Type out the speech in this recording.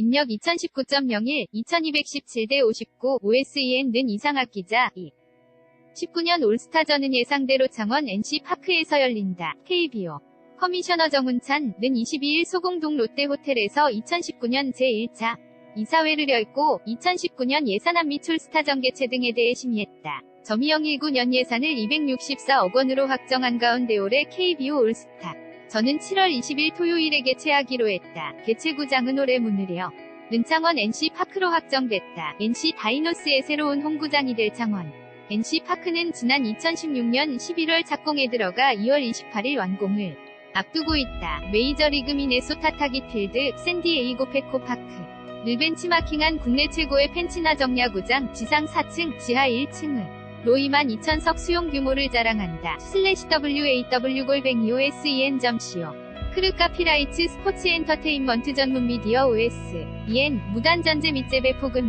입력 2019.01, 2217대 59, OSEN 는 이상학 기자, 2. 19년 올스타전은 예상대로 창원 NC 파크에서 열린다. KBO. 커미셔너 정운찬 는 22일 소공동 롯데호텔에서 2019년 제1차 이사회를 열고 2019년 예산안 미출 스타전 개최 등에 대해 심의했다. 점이영 19년 예산을 264억 원으로 확정한 가운데 올해 KBO 올스타. 저는 7월 20일 토요일에 개최하기로 했다. 개최구장은 올해 문을 여. 는창원 NC 파크로 확정됐다. NC 다이노스의 새로운 홈구장이 될 창원. NC 파크는 지난 2016년 11월 착공에 들어가 2월 28일 완공을 앞두고 있다. 메이저리그 미네소타 타깃필드 샌디에이고 페코 파크. 늘 벤치마킹한 국내 최고의 펜치나 정야구장 지상 4층 지하 1층을 로이만 2천석 수용 규모를 자랑한다. 슬래시 WAW 골뱅이 OSEN.co 크르카피라이츠 스포츠 엔터테인먼트 전문 미디어 OS EN 무단 전제 및 재배 폭은